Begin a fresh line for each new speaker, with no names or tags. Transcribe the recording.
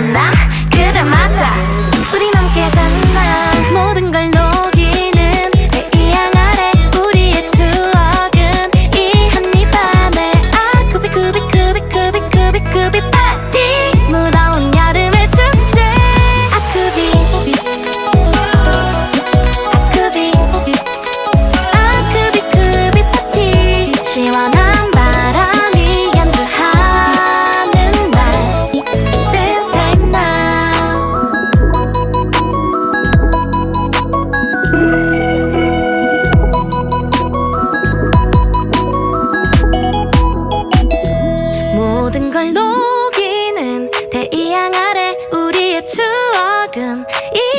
나? 그래 맞아. 우리 넘게 잤나? 모든 걸 놓 aşkın. İyi